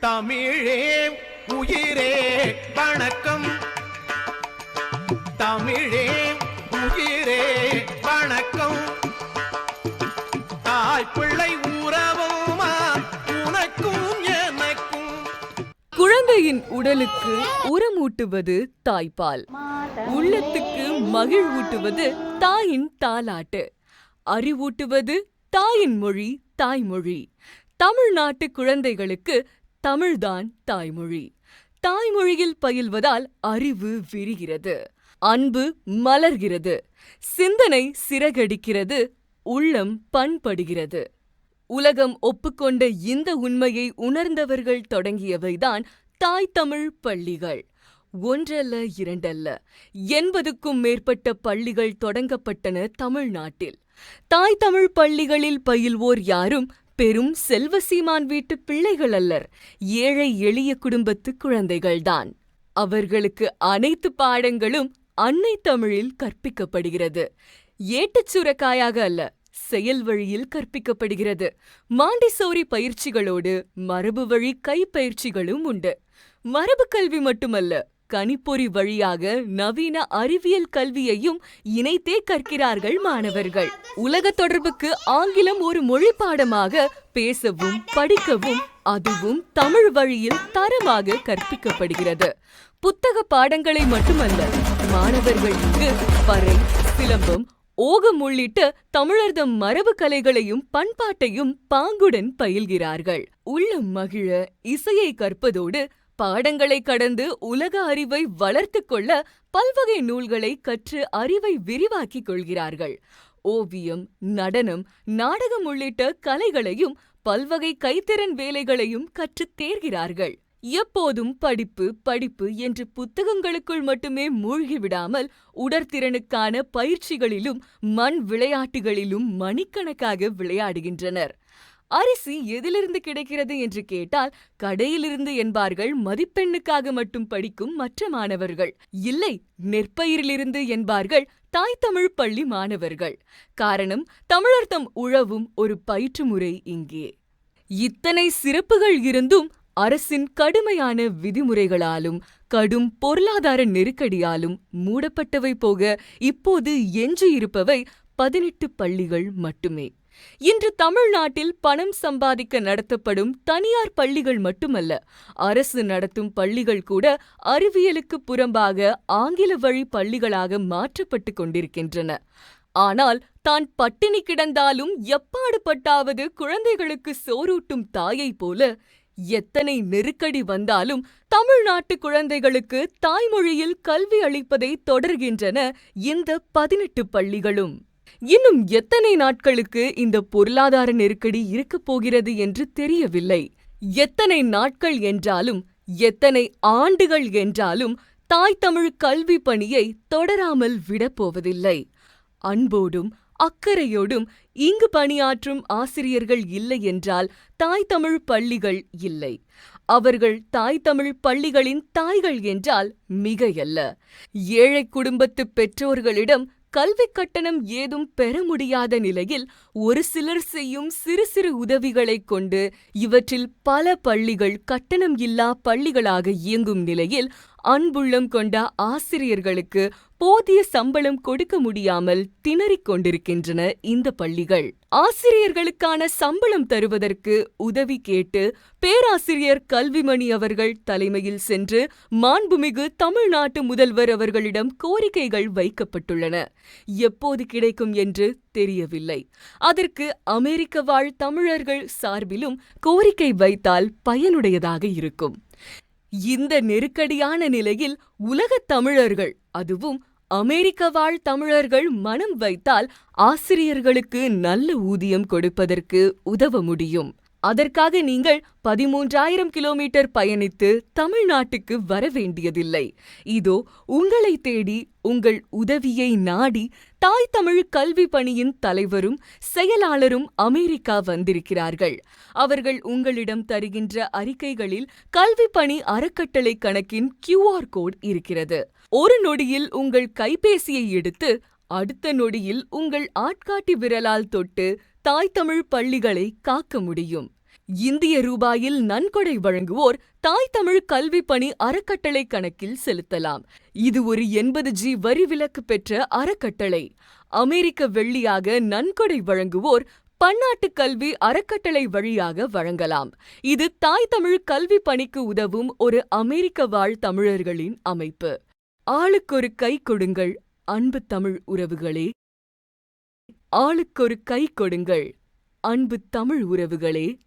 தமிழே உயிரே வணக்கம். தமிழே உயிரே வணக்கம். தாய் பிள்ளை உறவுமா உனக்கும் எனக்கும். குழந்தையின் உடலுக்கு உரமூட்டுவது தாய்ப்பால். உள்ளத்துக்கு மகிழ்வூட்டுவது தாயின் தாலாட்டு அறிவூட்டுவது தாயின் மொழி தாய்மொழி. தமிழ்நாட்டு குழந்தைகளுக்கு தமிழ்தான் தாய்மொழி. தாய்மொழியில் பயில்வதால் அறிவு விரிகிறது. அன்பு மலர்கிறது. சிந்தனை சிறகடிக்கிறது. உள்ளம் பண்படுகிறது. உலகம் ஒப்புக்கொண்ட இந்த உண்மையை உணர்ந்தவர்கள் தொடங்கியவைதான் தாய் தமிழ் பள்ளிகள். ஒன்றல்ல இரண்டல்ல. எண்பதுக்கும் மேற்பட்ட பள்ளிகள் தொடங்கப்பட்டன தமிழ்நாட்டில். தாய் தமிழ் பள்ளிகளில் பயில்வோர் யாரும் பெரும் செல்வசீமான் வீட்டு பிள்ளைகள் அல்லர். ஏழை எளிய குடும்பத்து குழந்தைகள்தான். அவர்களுக்கு அனைத்து பாடங்களும் அன்னை தமிழில் கற்பிக்கப்படுகிறது. ஏட்டுச் சுரக்காயாக அல்ல செயல் வழியில் கற்பிக்கப்படுகிறது. மாண்டிசோரி பயிற்சிகளோடு மரபு வழி கைப்பயிற்சிகளும் உண்டு. மரபு கல்வி மட்டுமல்ல கணிப்பொறி வழியாக நவீன அறிவியல் கல்வியையும் இணைத்தே கற்கிறார்கள் மாணவர்கள். உலக தொடர்புக்கு ஆங்கிலம் ஒரு மொழி பாடமாக பேசவும் படிக்கவும் அதுவும் தமிழ் வழியில் தரமாக கற்பிக்கப்படுகிறது. புத்தக பாடங்களை மட்டுமல்ல மாணவர்களுக்கு பறை சிலம்பம் ஓகம் உள்ளிட்ட தமிழர்தம் மரபு கலைகளையும் பண்பாட்டையும் பாங்குடன் பயில்கிறார்கள். உள்ளம் மகிழ இசையை கற்பதோடு பாடங்களை கடந்து உலக அறிவை வளர்த்துக் கொள்ள பல்வகை நூல்களை கற்று அறிவை விரிவாக்கிக் கொள்கிறார்கள். ஓவியம் நடனம் நாடகம் உள்ளிட்ட கலைகளையும் பல்வகை கைத்திறன் வேலைகளையும் கற்றுத் தேர்கிறார்கள். எப்போதும் படிப்பு படிப்பு என்று புத்தகங்களுக்குள் மட்டுமே மூழ்கிவிடாமல் உடற்திறனுக்கான பயிற்சிகளிலும் மண் விளையாட்டுகளிலும் மணிக்கணக்காக விளையாடுகின்றனர். அரிசி எதிலிருந்து கிடைக்கிறது என்று கேட்டால் கடையிலிருந்து என்பார்கள் மதிப்பெண்ணுக்காக மட்டும் படிக்கும் மற்ற மாணவர்கள். இல்லை நெற்பயிரிலிருந்து என்பார்கள் தாய் தமிழ் பள்ளி மாணவர்கள். காரணம் தமிழர் தம் உழவும் ஒரு பயிற்று முறை இங்கே. இத்தனை சிறப்புகள் இருந்தும் அரசின் கடுமையான விதிமுறைகளாலும் கடும் பொருளாதார நெருக்கடியாலும் மூடப்பட்டவை போக இப்போது எஞ்சியிருப்பவை பதினெட்டு பள்ளிகள் மட்டுமே. இன்று தமிழ்நாட்டில் பணம் சம்பாதிக்க நடத்தப்படும் தனியார் பள்ளிகள் மட்டுமல்ல அரசு நடத்தும் பள்ளிகள் கூட அறிவியலுக்கு புறம்பாக ஆங்கில வழி பள்ளிகளாக மாற்றப்பட்டு கொண்டிருக்கின்றன. ஆனால் தான் பட்டினி கிடந்தாலும் எப்பாடுபட்டாவது குழந்தைகளுக்கு சோறூட்டும் தாயைப் போல எத்தனை நெருக்கடி வந்தாலும் தமிழ்நாட்டு குழந்தைகளுக்கு தாய்மொழியில் கல்வி அளிப்பதை தொடர்கின்றன இந்த பதினெட்டு பள்ளிகளும். இன்னும் எத்தனை நாட்களுக்கு இந்த பொருளாதார நெருக்கடி இருக்கப் போகிறது என்று தெரியவில்லை. எத்தனை நாட்கள் என்றாலும் எத்தனை ஆண்டுகள் என்றாலும் தாய் தமிழ் கல்வி பணியை தொடராமல் விடப்போவதில்லை அன்போடும் அக்கறையோடும் இங்கு பணியாற்றும் ஆசிரியர்கள் இல்லை என்றால் தாய் தமிழ் பள்ளிகள் இல்லை. அவர்கள் தாய் தமிழ் பள்ளிகளின் தாய்கள் என்றால் மிகையல்ல. ஏழை குடும்பத்து பெற்றோர்களிடம் கல்வி கட்டணம் ஏதும் பெற முடியாத நிலையில் ஒரு சிலர் செய்யும் சிறு சிறு உதவிகளைக் கொண்டு இவற்றில் பல பள்ளிகள் கட்டணம் இல்லா பள்ளிகளாக இயங்கும் நிலையில் அன்புள்ளம் கொண்ட ஆசிரியர்களுக்கு போதிய சம்பளம் கொடுக்க முடியாமல் திணறிக் கொண்டிருக்கின்றன இந்த பள்ளிகள். ஆசிரியர்களுக்கான சம்பளம் தருவதற்கு உதவி கேட்டு பேராசிரியர் கல்விமணி அவர்கள் தலைமையில் சென்று மாண்புமிகு தமிழ்நாட்டு முதல்வர் அவர்களிடம் கோரிக்கைகள் வைக்கப்பட்டுள்ளன. எப்போது கிடைக்கும் என்று தெரியவில்லை. அதற்கு அமெரிக்க வாழ் தமிழர்கள் சார்பிலும் கோரிக்கை வைத்தால் பயனுடையதாக இருக்கும். இந்த நெருக்கடியான நிலையில் உலகத் தமிழர்கள் அதுவும் அமெரிக்க வாழ் தமிழர்கள் மனம் வைத்தால் ஆசிரியர்களுக்கு நல்ல ஊதியம் கொடுப்பதற்கு உதவ முடியும். அதற்காக நீங்கள் பதிமூன்றாயிரம் கிலோமீட்டர் பயணித்து தமிழ்நாட்டுக்கு வர வேண்டியதில்லை. இதோ உங்களை தேடி உங்கள் உதவியை நாடி தாய் தமிழ் கல்வி பணியின் தலைவரும் செயலாளரும் அமெரிக்கா வந்திருக்கிறார்கள். அவர்கள் உங்களிடம் தருகின்ற அறிக்கைகளில் கல்வி பணி அறக்கட்டளை கணக்கின் கியூஆர் கோட் இருக்கிறது. ஒரு நொடியில் உங்கள் கைபேசியை எடுத்து அடுத்த நொடியில் உங்கள் ஆட்காட்டி விரலால் தொட்டு தாய் தமிழ் பள்ளிகளை காக்க முடியும். இந்திய ரூபாயில் நன்கொடை வழங்குவோர் தாய் தமிழ் கல்வி பணி அறக்கட்டளை கணக்கில் செலுத்தலாம். இது ஒரு எண்பது ஜி வரி விலக்கு பெற்ற அறக்கட்டளை. அமெரிக்க வெள்ளியாக நன்கொடை வழங்குவோர் பன்னாட்டு கல்வி அறக்கட்டளை வழியாக வழங்கலாம். இது தாய் தமிழ் கல்வி பணிக்கு உதவும் ஒரு அமெரிக்க வாழ் தமிழர்களின் அமைப்பு. ஆளுக்கொரு கை கொடுங்கள். அன்பு தமிழ் உறவுகளே. ஆளுக்கொரு கை கொடுங்கள். அன்பு தமிழ் உறவுகளே.